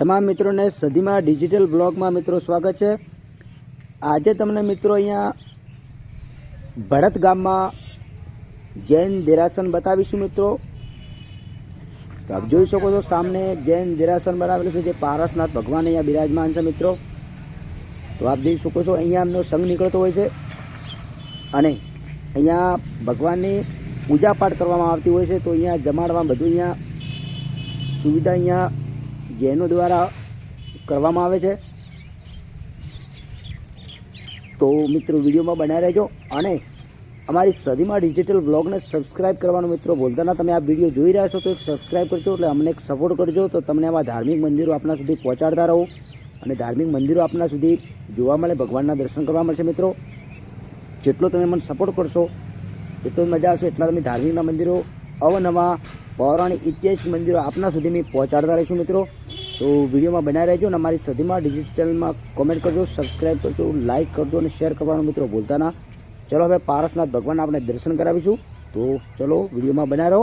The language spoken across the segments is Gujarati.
તમામ મિત્રોને સદીમાં ડિજિટલ બ્લોગમાં મિત્રો સ્વાગત છે. આજે તમને મિત્રો અહીંયા ભરત ગામમાં જૈન દેરાસન બતાવીશું મિત્રો. તો આપ જોઈ શકો છો સામને જૈન દેરાસન બનાવેલું છે જે પારસનાથ ભગવાન અહીંયા બિરાજમાન છે મિત્રો. તો આપ જોઈ શકો છો અહીંયા એમનો સંઘ નીકળતો હોય છે. અને અહીંયા ભગવાનની પૂજા પાઠ કરવામાં આવતી હોય છે. તો અહીંયા જમાડવા બધું અહીંયા સુવિધા અહીંયા જૈનો દ્વારા કરવામાં આવે છે. તો મિત્રો, વિડીયોમાં બનાવી રહેજો અને અમારી સદીમાં ડિજિટલ વ્લોગને સબસ્ક્રાઇબ કરવાનું મિત્રો ભૂલતા ના. તમે આ વીડિયો જોઈ રહ્યા છો તો એક સબસ્ક્રાઇબ કરજો એટલે અમને એક સપોર્ટ કરજો તો તમને આવા ધાર્મિક મંદિરો આપણા સુધી પહોંચાડતા રહો અને ધાર્મિક મંદિરો આપણા સુધી જોવા મળે, ભગવાનના દર્શન કરવા મળશે મિત્રો. જેટલો તમે મને સપોર્ટ કરશો, એટલો જ મજા આવશે. એટલા તમે ધાર્મિકના મંદિરો અવનવા, પૌરાણિક ઐતિહાસિક મંદિરો આપના સુધી મેં પહોંચાડતા રહીશું મિત્રો. તો વિડીયોમાં બનાવી રહેજો અને અમારી સદીમાં ડિજિટલમાં કોમેન્ટ કરજો સબસ્ક્રાઈબ કરજો લાઇક કરજો અને શેર કરવાનું મિત્રો ભૂલતા ના. ચલો હવે પારસનાથ ભગવાન આપણે દર્શન કરાવીશું. તો ચલો વિડીયોમાં બનાવી રહો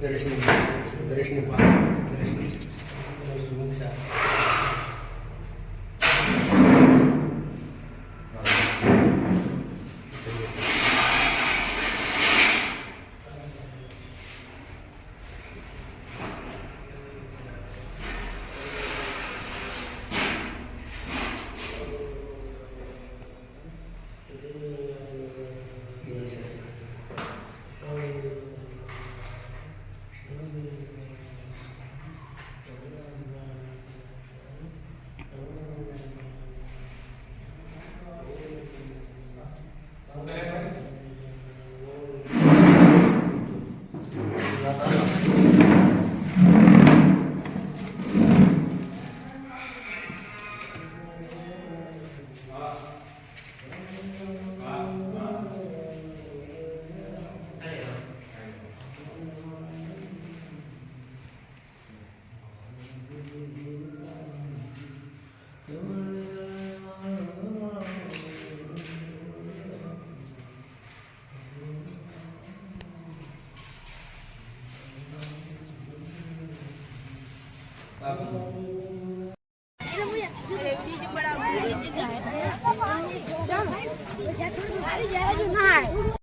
બીજ બડા બુરી જગ્યા હે